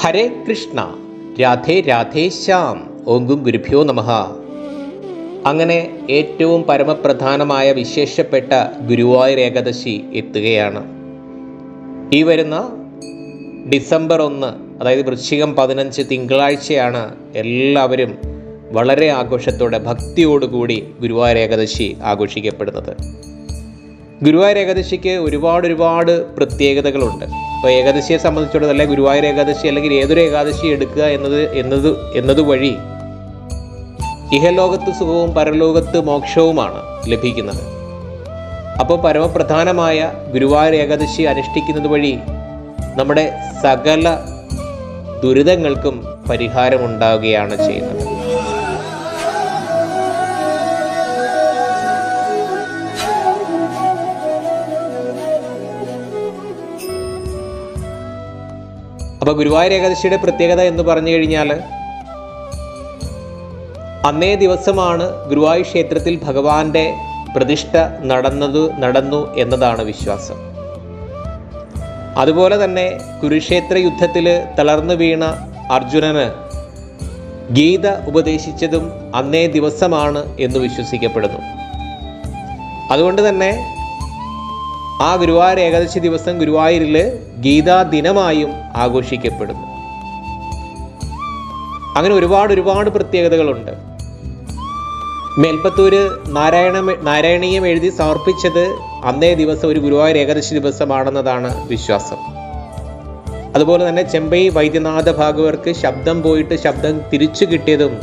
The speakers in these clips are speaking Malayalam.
ഹരേ കൃഷ്ണ. രാധേ രാധേ ശ്യാം. ഓങ്കും ഗുരുഭ്യോ നമഃ. അങ്ങനെ ഏറ്റവും പരമപ്രധാനമായ വിശേഷപ്പെട്ട ഗുരുവായൂർ ഏകാദശി എത്തുകയാണ്. ഈ വരുന്ന ഡിസംബർ ഒന്ന് അതായത് വൃശ്ചികം പതിനഞ്ച് തിങ്കളാഴ്ചയാണ് എല്ലാവരും വളരെ ആഘോഷത്തോടെ ഭക്തിയോടുകൂടി ഗുരുവായൂർ ഏകാദശി ആഘോഷിക്കപ്പെടുന്നത്. ഗുരുവായൂർ ഏകാദശിക്ക് ഒരുപാട് ഒരുപാട് പ്രത്യേകതകളുണ്ട്. ഇപ്പോൾ ഏകാദശിയെ സംബന്ധിച്ചിടത്തോളം അല്ലെങ്കിൽ ഗുരുവായൂർ ഏകാദശി അല്ലെങ്കിൽ ഏതൊരു ഏകാദശി എടുക്കുക എന്നത് എന്നത് എന്നതുവഴി ഇഹലോകത്ത് സുഖവും പരലോകത്ത് മോക്ഷവുമാണ് ലഭിക്കുന്നത്. അപ്പോൾ പരമപ്രധാനമായ ഗുരുവായൂർ ഏകാദശി അനുഷ്ഠിക്കുന്നത് വഴി നമ്മുടെ സകല ദുരിതങ്ങൾക്കും പരിഹാരമുണ്ടാവുകയാണ് ചെയ്യുന്നത്. അപ്പോൾ ഗുരുവായൂർ ഏകാദശിയുടെ പ്രത്യേകത എന്ന് പറഞ്ഞു കഴിഞ്ഞാൽ അന്നേ ദിവസമാണ് ഗുരുവായൂർ ക്ഷേത്രത്തിൽ ഭഗവാന്റെ പ്രതിഷ്ഠ നടന്നത് നടന്നു എന്നതാണ് വിശ്വാസം. അതുപോലെ തന്നെ കുരുക്ഷേത്ര യുദ്ധത്തിൽ തളർന്നു വീണ അർജുനന് ഗീത ഉപദേശിച്ചതും അന്നേ ദിവസമാണ് എന്ന് വിശ്വസിക്കപ്പെടുന്നു. അതുകൊണ്ട് തന്നെ ആ ഗുരുവായൂർ ഏകാദശി ദിവസം ഗുരുവായൂരിൽ ഗീതാ ദിനമായും ആഘോഷിക്കപ്പെടുന്നു. അങ്ങനെ ഒരുപാട് ഒരുപാട് പ്രത്യേകതകളുണ്ട്. മേൽപ്പത്തൂര് നാരായണ നാരായണീയം എഴുതി സമർപ്പിച്ചത് അന്നേ ദിവസം ഒരു ഗുരുവായൂർ ഏകാദശി ദിവസമാണെന്നതാണ് വിശ്വാസം. അതുപോലെ തന്നെ ചെമ്പൈ വൈദ്യനാഥ ഭാഗവർക്ക് ശബ്ദം പോയിട്ട് ശബ്ദം തിരിച്ചു കിട്ടിയതും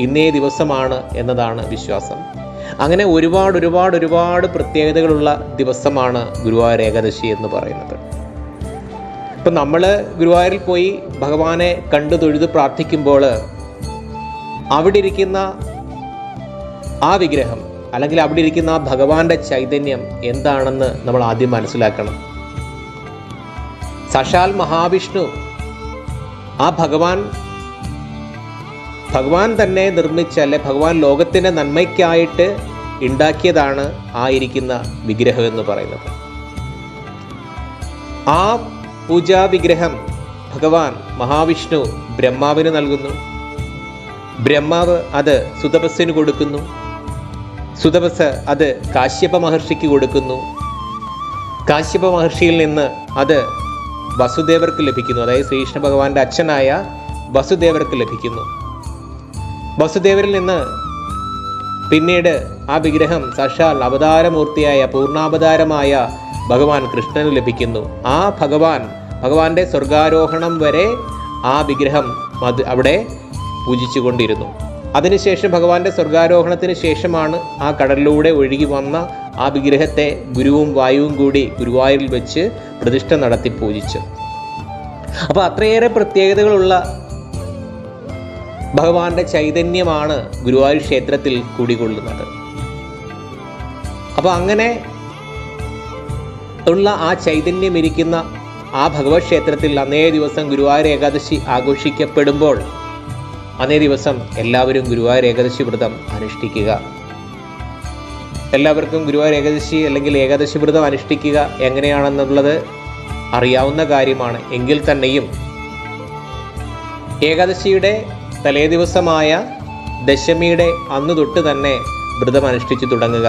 ഇന്നേ ദിവസമാണ് എന്നതാണ് വിശ്വാസം. അങ്ങനെ ഒരുപാട് ഒരുപാട് ഒരുപാട് പ്രത്യേകതകളുള്ള ദിവസമാണ് ഗുരുവായൂർ ഏകാദശി എന്ന് പറയുന്നത്. ഇപ്പം നമ്മൾ ഗുരുവായൂരിൽ പോയി ഭഗവാനെ കണ്ടു തൊഴുത് പ്രാർത്ഥിക്കുമ്പോൾ അവിടെ ഇരിക്കുന്ന ആ വിഗ്രഹം അല്ലെങ്കിൽ അവിടെ ഇരിക്കുന്ന ആ ഭഗവാന്റെ ചൈതന്യം എന്താണെന്ന് നമ്മൾ ആദ്യം മനസ്സിലാക്കണം. സശാൽ മഹാവിഷ്ണു ആ ഭഗവാൻ ഭഗവാൻ തന്നെ നിർമ്മിച്ച അല്ലെ ഭഗവാൻ ലോകത്തിന്റെ നന്മയ്ക്കായിട്ട് ഉണ്ടാക്കിയതാണ് ആയിരിക്കുന്ന വിഗ്രഹം എന്ന് പറയുന്നത്. ആ പൂജാ വിഗ്രഹം ഭഗവാൻ മഹാവിഷ്ണു ബ്രഹ്മാവിന് നൽകുന്നു. ബ്രഹ്മാവ് അത് സുതപസ്സിന് കൊടുക്കുന്നു. സുതപസ് അത് കാശ്യപ മഹർഷിക്ക് കൊടുക്കുന്നു. കാശ്യപ മഹർഷിയിൽ നിന്ന് അത് വസുദേവർക്ക് ലഭിക്കുന്നു. അതായത് ശ്രീകൃഷ്ണ ഭഗവാന്റെ അച്ഛനായ വസുദേവർക്ക് ലഭിക്കുന്നു. വസുദേവരിൽ നിന്ന് പിന്നീട് ആ വിഗ്രഹം സാക്ഷാൽ അവതാരമൂർത്തിയായ പൂർണാവതാരമായ ഭഗവാൻ കൃഷ്ണന് ലഭിക്കുന്നു. ആ ഭഗവാൻ ഭഗവാന്റെ സ്വർഗാരോഹണം വരെ ആ വിഗ്രഹം അത് അവിടെ പൂജിച്ചുകൊണ്ടിരുന്നു. അതിനുശേഷം ഭഗവാന്റെ സ്വർഗാരോഹണത്തിന് ശേഷമാണ് ആ കടലിലൂടെ ഒഴുകി വന്ന ആ വിഗ്രഹത്തെ ഗുരുവും വായുവും കൂടി ഗുരുവായൂരിൽ വെച്ച് പ്രതിഷ്ഠ നടത്തി പൂജിച്ചു അപ്പോൾ അത്രയേറെ പ്രത്യേകതകളുള്ള ഭഗവാന്റെ ചൈതന്യമാണ് ഗുരുവായൂർ ക്ഷേത്രത്തിൽ കുടികൊള്ളുന്നത് അപ്പോൾ അങ്ങനെ ഉള്ള ആ ചൈതന്യം ഇരിക്കുന്ന ആ ഭഗവത് ക്ഷേത്രത്തിൽ അന്നേ ദിവസം ഗുരുവായൂർ ഏകാദശി ആഘോഷിക്കപ്പെടുമ്പോൾ അന്നേ ദിവസം എല്ലാവരും ഗുരുവായൂർ ഏകാദശി വ്രതം അനുഷ്ഠിക്കുക. എല്ലാവർക്കും ഗുരുവായൂർ ഏകാദശി അല്ലെങ്കിൽ ഏകാദശി വ്രതം അനുഷ്ഠിക്കുക എങ്ങനെയാണെന്നുള്ളത് അറിയാവുന്ന കാര്യമാണ്. എങ്കിൽ തന്നെയും ഏകാദശിയുടെ തലേ ദിവസമായ ദശമിയുടെ അന്ന് തൊട്ട് തന്നെ വ്രതം അനുഷ്ഠിച്ചു തുടങ്ങുക.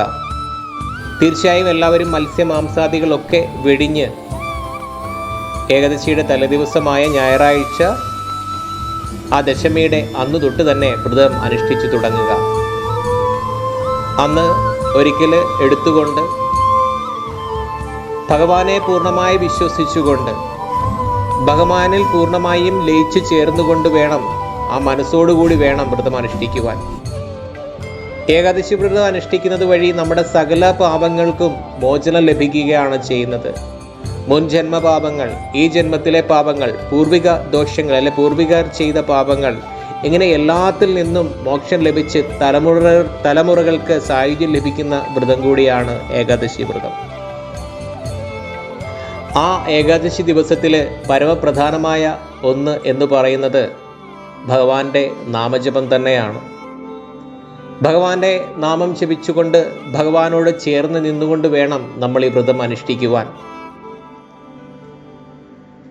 തീർച്ചയായും എല്ലാവരും മത്സ്യമാംസാദികളൊക്കെ വെടിഞ്ഞ് ഏകദശിയുടെ തലേദിവസമായ ഞായറാഴ്ച ആ ദശമിയുടെ അന്ന് തൊട്ട് തന്നെ വ്രതം അനുഷ്ഠിച്ചു തുടങ്ങുക. അന്ന് ഒരിക്കൽ എടുത്തുകൊണ്ട് ഭഗവാനെ പൂർണമായി വിശ്വസിച്ചുകൊണ്ട് ഭഗവാനിൽ പൂർണമായും ലയിച്ചു ചേർന്നുകൊണ്ട് വേണം ആ മനസ്സോടുകൂടി വേണം വ്രതം അനുഷ്ഠിക്കുവാൻ. ഏകാദശി വ്രതം അനുഷ്ഠിക്കുന്നത് വഴി നമ്മുടെ സകല പാപങ്ങൾക്കും മോചനം ലഭിക്കുകയാണ് ചെയ്യുന്നത്. മുൻ ജന്മ പാപങ്ങൾ ഈ ജന്മത്തിലെ പാപങ്ങൾ പൂർവിക ദോഷങ്ങൾ അല്ലെ പൂർവികർ ചെയ്ത പാപങ്ങൾ ഇങ്ങനെ എല്ലാത്തിൽ നിന്നും മോക്ഷം ലഭിച്ച് തലമുറ തലമുറകൾക്ക് സായുജ്യം ലഭിക്കുന്ന വ്രതം കൂടിയാണ് ഏകാദശി വ്രതം. ആ ഏകാദശി ദിവസത്തിലെ പരമപ്രധാനമായ ഒന്ന് എന്ന് പറയുന്നത് ഭഗവാന്റെ നാമജപം തന്നെയാണ്. ഭഗവാന്റെ നാമം ജപിച്ചുകൊണ്ട് ഭഗവാനോട് ചേർന്ന് നിന്നുകൊണ്ട് വേണം നമ്മൾ ഈ വ്രതം അനുഷ്ഠിക്കുവാൻ.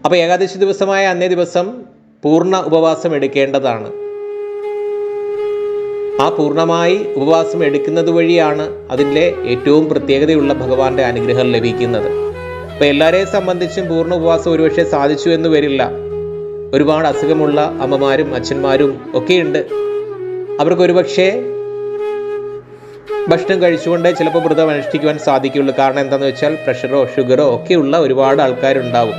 അപ്പോൾ ഏകാദശി ദിവസമായ അന്നേ ദിവസം പൂർണ ഉപവാസം എടുക്കേണ്ടതാണ്. ആ പൂർണമായി ഉപവാസം എടുക്കുന്നത് വഴിയാണ് അതിന്റെ ഏറ്റവും പ്രത്യേകതയുള്ള ഭഗവാന്റെ അനുഗ്രഹം ലഭിക്കുന്നത്. അപ്പോൾ എല്ലാവരെയും സംബന്ധിച്ചും പൂർണ ഉപവാസം ഒരുപക്ഷെ സാധിച്ചു എന്ന് വരില്ല. ഒരുപാട് അസുഖമുള്ള അമ്മമാരും അച്ഛന്മാരും ഒക്കെയുണ്ട്. അവർക്ക് ഒരുപക്ഷേ ഭക്ഷണം കഴിച്ചുകൊണ്ട് ചിലപ്പോൾ വ്രതം അനുഷ്ഠിക്കുവാൻ സാധിക്കുള്ളൂ കാരണം എന്താണെന്ന് വെച്ചാൽ പ്രഷറോ ഷുഗറോ ഒക്കെയുള്ള ഒരുപാട് ആൾക്കാരുണ്ടാവും.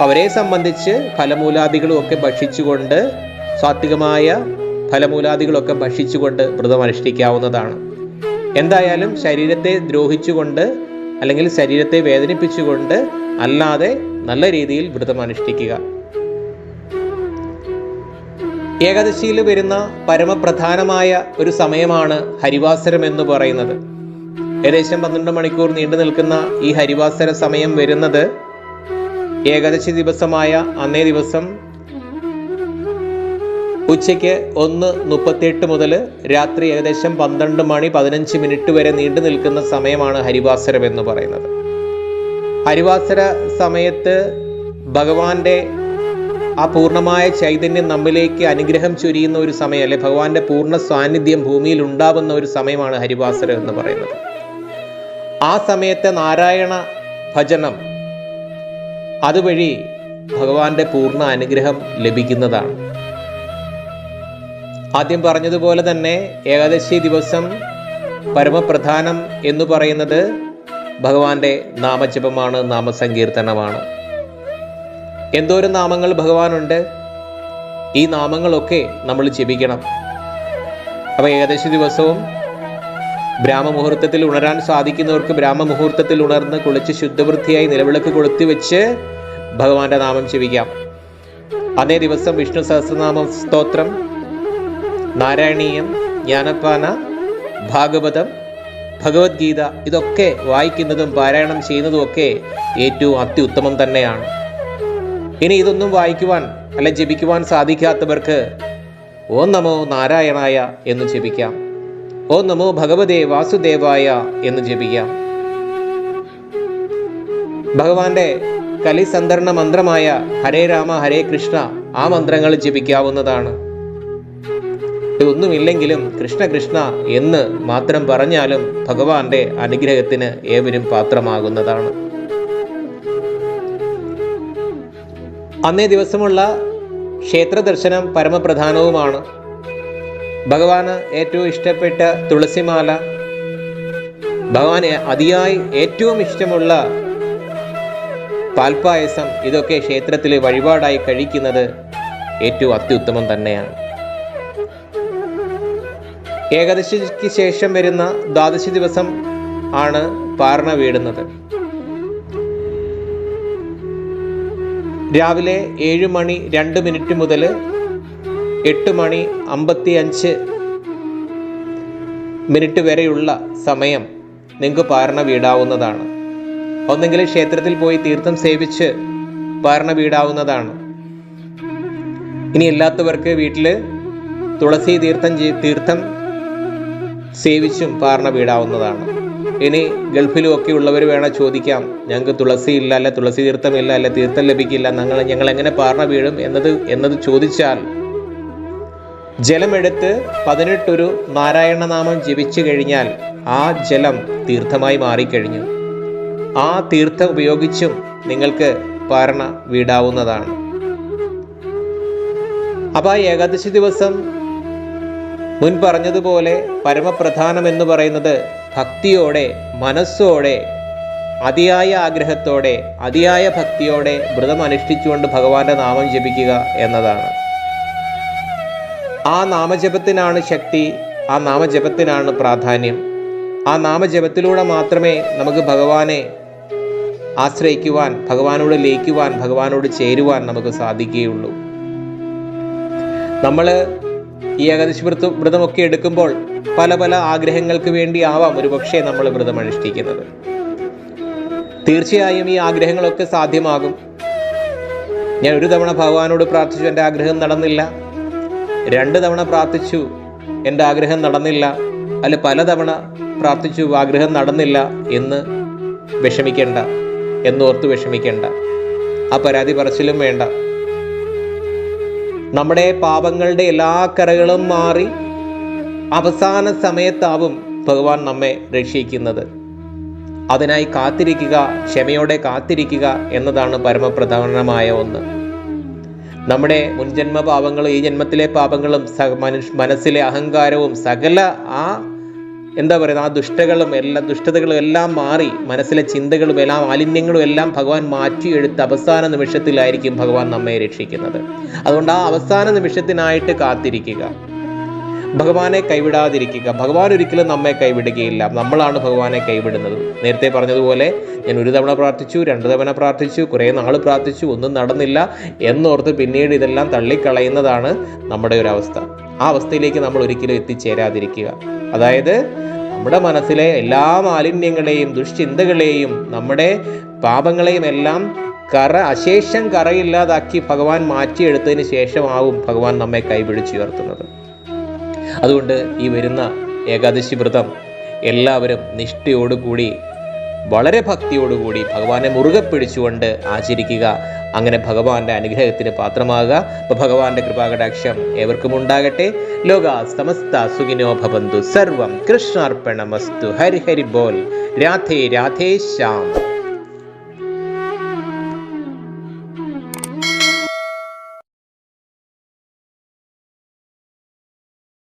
അവരെ സംബന്ധിച്ച് ഫലമൂലാദികളും ഒക്കെ ഭക്ഷിച്ചുകൊണ്ട് സാത്വികമായ ഫലമൂലാദികളൊക്കെ ഭക്ഷിച്ചുകൊണ്ട് വ്രതം അനുഷ്ഠിക്കാവുന്നതാണ്. എന്തായാലും ശരീരത്തെ ദ്രോഹിച്ചുകൊണ്ട് അല്ലെങ്കിൽ ശരീരത്തെ വേദനിപ്പിച്ചുകൊണ്ട് അല്ലാതെ നല്ല രീതിയിൽ വ്രതം അനുഷ്ഠിക്കുക. ഏകാദശിയിൽ വരുന്ന പരമപ്രധാനമായ ഒരു സമയമാണ് ഹരിവാസരം എന്ന് പറയുന്നത്. ഏകദേശം പന്ത്രണ്ട് മണിക്കൂർ നീണ്ടു നിൽക്കുന്ന ഈ ഹരിവാസര സമയം വരുന്നത് ഏകാദശി ദിവസമായ അന്നേ ദിവസം ഉച്ചയ്ക്ക് ഒന്ന് മുപ്പത്തിയെട്ട് മുതൽ രാത്രി ഏകദേശം പന്ത്രണ്ട് മണി പതിനഞ്ച് മിനിറ്റ് വരെ നീണ്ടു നിൽക്കുന്ന സമയമാണ് ഹരിവാസരം എന്ന് പറയുന്നത്. ഹരിവാസര സമയത്ത് ഭഗവാന്റെ ആ പൂർണമായ ചൈതന്യം നമ്മിലേക്ക് അനുഗ്രഹം ചൊരിയുന്ന ഒരു സമയം അല്ലെ ഭഗവാന്റെ പൂർണ സാന്നിധ്യം ഭൂമിയിൽ ഉണ്ടാവുന്ന ഒരു സമയമാണ് ഹരിവാസര എന്ന് പറയുന്നത്. ആ സമയത്തെ നാരായണ ഭജനം അതുവഴി ഭഗവാന്റെ പൂർണ അനുഗ്രഹം ലഭിക്കുന്നതാണ്. ആദ്യം പറഞ്ഞതുപോലെ തന്നെ ഏകാദശി ദിവസം പരമപ്രധാനം എന്ന് പറയുന്നത് ഭഗവാന്റെ നാമജപമാണ് നാമസങ്കീർത്തനമാണ്. എന്തോരം നാമങ്ങൾ ഭഗവാനുണ്ട്? ഈ നാമങ്ങളൊക്കെ നമ്മൾ ജപിക്കണം. അപ്പോൾ ഏകദേശ ദിവസവും ബ്രാഹ്മമുഹൂർത്തത്തിൽ ഉണരാൻ സാധിക്കുന്നവർക്ക് ബ്രാഹ്മമുഹൂർത്തത്തിൽ ഉണർന്ന് കുളിച്ച് ശുദ്ധവൃത്തിയായി നിലവിളക്ക് കൊളുത്തി വെച്ച് ഭഗവാന്റെ നാമം ജപിക്കാം. അതേ ദിവസം വിഷ്ണു സഹസ്രനാമ സ്തോത്രം നാരായണീയം ജ്ഞാനപ്പാന ഭാഗവതം ഭഗവത്ഗീത ഇതൊക്കെ വായിക്കുന്നതും പാരായണം ചെയ്യുന്നതും ഒക്കെ ഏറ്റവും അത്യുത്തമം തന്നെയാണ്. ഇനി ഇതൊന്നും വായിക്കുവാൻ അല്ല ജപിക്കുവാൻ സാധിക്കാത്തവർക്ക് ഓം നമോ നാരായണായ എന്ന് ജപിക്കാം. ഓം നമോ ഭഗവതേ വാസുദേവായ എന്ന് ജപിക്കാം. ഭഗവാന്റെ കലിസന്ധരണ മന്ത്രമായ ഹരേ രാമ ഹരേ കൃഷ്ണ ആ മന്ത്രങ്ങൾ ജപിക്കാവുന്നതാണ്. ഇതൊന്നുമില്ലെങ്കിലും കൃഷ്ണ കൃഷ്ണ എന്ന് മാത്രം പറഞ്ഞാലും ഭഗവാന്റെ അനുഗ്രഹത്തിന് ഏവരും പാത്രമാകുന്നതാണ്. അന്നേ ദിവസമുള്ള ക്ഷേത്ര ദർശനം പരമപ്രധാനവുമാണ്. ഭഗവാന് ഏറ്റവും ഇഷ്ടപ്പെട്ട തുളസിമാല ഭഗവാന് അതിയായി ഏറ്റവും ഇഷ്ടമുള്ള പാൽപ്പായസം ഇതൊക്കെ ക്ഷേത്രത്തിൽ വഴിപാടായി കഴിക്കുന്നത് ഏറ്റവും അത്യുത്തമം തന്നെയാണ്. ഏകദശിക്ക് ശേഷം വരുന്ന ദ്വാദശി ദിവസം ആണ് പാർണ വീടുന്നത് രാവിലെ ഏഴ് മണി രണ്ട് മിനിറ്റ് മുതൽ എട്ട് മണി അമ്പത്തി അഞ്ച് മിനിറ്റ് വരെയുള്ള സമയം നിങ്ങൾക്ക് പാരണ വീടാവുന്നതാണ്. ഒന്നെങ്കിൽ ക്ഷേത്രത്തിൽ പോയി തീർത്ഥം സേവിച്ച് പാരണ വീടാവുന്നതാണ്. ഇനി അല്ലാത്തവർക്ക് വീട്ടിൽ തുളസി തീർത്ഥം തീർത്ഥം സേവിച്ചും പാരണ വീടാവുന്നതാണ്. ഇനി ഗൾഫിലും ഒക്കെ ഉള്ളവർ വേണം ചോദിക്കാം. ഞങ്ങൾക്ക് തുളസി ഇല്ല അല്ല? തുളസി തീർത്ഥമില്ല അല്ല? തീർത്ഥം ലഭിക്കില്ല. ഞങ്ങൾ ഞങ്ങൾ എങ്ങനെ പാർണ വീഴും എന്നത് എന്നത് ചോദിച്ചാൽ ജലമെടുത്ത് പതിനെട്ടൊരു നാരായണനാമം ജപിച്ചു കഴിഞ്ഞാൽ ആ ജലം തീർത്ഥമായി മാറിക്കഴിഞ്ഞു. ആ തീർത്ഥം ഉപയോഗിച്ചും നിങ്ങൾക്ക് പാരണ വീടാവുന്നതാണ്. അപ്പോൾ ആ ഏകാദശി ദിവസം മുൻ പറഞ്ഞതുപോലെ പരമപ്രധാനം എന്ന് പറയുന്നത് ഭക്തിയോടെ മനസ്സോടെ അതിയായ ആഗ്രഹത്തോടെ അതിയായ ഭക്തിയോടെ വ്രതം അനുഷ്ഠിച്ചുകൊണ്ട് ഭഗവാന്റെ നാമം ജപിക്കുക എന്നതാണ്. ആ നാമജപത്തിനാണ് ശക്തി ആ നാമജപത്തിനാണ് പ്രാധാന്യം. ആ നാമജപത്തിലൂടെ മാത്രമേ നമുക്ക് ഭഗവാനെ ആശ്രയിക്കുവാൻ ഭഗവാനോട് ലയിക്കുവാൻ ഭഗവാനോട് ചേരുവാൻ നമുക്ക് സാധിക്കുകയുള്ളൂ. നമ്മൾ ഈ ഏകാദശി വ്രതം വ്രതമൊക്കെ എടുക്കുമ്പോൾ പല പല ആഗ്രഹങ്ങൾക്ക് വേണ്ടി ആവാം ഒരുപക്ഷെ നമ്മൾ വ്രതം അനുഷ്ഠിക്കുന്നത്. തീർച്ചയായും ഈ ആഗ്രഹങ്ങളൊക്കെ സാധ്യമാകും. ഞാൻ ഒരു തവണ ഭഗവാനോട് പ്രാർത്ഥിച്ചു എന്റെ ആഗ്രഹം നടന്നില്ല. രണ്ട് തവണ പ്രാർത്ഥിച്ചു എന്റെ ആഗ്രഹം നടന്നില്ല. അല്ല പലതവണ പ്രാർത്ഥിച്ചു ആഗ്രഹം നടന്നില്ല എന്ന് വിഷമിക്കേണ്ട എന്നോർത്ത് വിഷമിക്കേണ്ട. ആ പരാതി പറച്ചിലും വേണ്ട. നമ്മുടെ പാപങ്ങളുടെ എല്ലാ കരകളും മാറി അവസാന സമയത്താവും ഭഗവാൻ നമ്മെ രക്ഷിക്കുന്നത്. അതിനായി കാത്തിരിക്കുക ക്ഷമയോടെ കാത്തിരിക്കുക എന്നതാണ് പരമപ്രധാനമായ ഒന്ന്. നമ്മുടെ മുൻജന്മ പാപങ്ങളും ഈ ജന്മത്തിലെ പാപങ്ങളും മനസ്സിലെ അഹങ്കാരവും സകല ആ എന്താ പറയുന്നത്? ആ ദുഷ്ടകളും എല്ലാ ദുഷ്ടതകളും എല്ലാം മാറി മനസ്സിലെ ചിന്തകളും എല്ലാം മാലിന്യങ്ങളും എല്ലാം ഭഗവാൻ മാറ്റിയെടുത്ത് അവസാന നിമിഷത്തിലായിരിക്കും ഭഗവാൻ നമ്മെ രക്ഷിക്കുന്നത്. അതുകൊണ്ട് ആ അവസാന നിമിഷത്തിനായിട്ട് കാത്തിരിക്കുക. ഭഗവാനെ കൈവിടാതിരിക്കുക. ഭഗവാൻ ഒരിക്കലും നമ്മെ കൈവിടുകയില്ല. നമ്മളാണ് ഭഗവാനെ കൈവിടുന്നത്. നേരത്തെ പറഞ്ഞതുപോലെ ഞാൻ ഒരു തവണ പ്രാർത്ഥിച്ചു രണ്ട് തവണ പ്രാർത്ഥിച്ചു കുറേ നാൾ പ്രാർത്ഥിച്ചു ഒന്നും നടന്നില്ല എന്നോർത്ത് പിന്നീട് ഇതെല്ലാം തള്ളിക്കളയുന്നതാണ് നമ്മുടെ ഒരു അവസ്ഥ. ആ അവസ്ഥയിലേക്ക് നമ്മൾ ഒരിക്കലും എത്തിച്ചേരാതിരിക്കുക. അതായത് നമ്മുടെ മനസ്സിലെ എല്ലാ മാലിന്യങ്ങളെയും ദുഷ്ചിന്തകളെയും നമ്മുടെ പാപങ്ങളെയും എല്ലാം കറ അശേഷം കറയില്ലാതാക്കി ഭഗവാൻ മാറ്റിയെടുത്തതിന് ശേഷമാവും ഭഗവാൻ നമ്മെ കൈപിടിച്ചുയർത്തുന്നത്. അതുകൊണ്ട് ഈ വരുന്ന ഏകാദശി വ്രതം എല്ലാവരും നിഷ്ഠയോടുകൂടി വളരെ ഭക്തിയോടുകൂടി ഭഗവാനെ മുറുകെ പിടിച്ചുകൊണ്ട് ആചരിക്കുക. അങ്ങനെ ഭഗവാന്റെ അനുഗ്രഹത്തിന് പാത്രമാകുക. അപ്പോൾ ഭഗവാന്റെ കൃപാകടാക്ഷം ഏവർക്കും ഉണ്ടാകട്ടെ. ലോക സമസ്ത സുഖിനോ ഭവന്തു. സർവം കൃഷ്ണാർപ്പണമസ്തു. ഹരിഹരി ഹരി ബോൽ. രാധേ രാധേ ശ്യാം.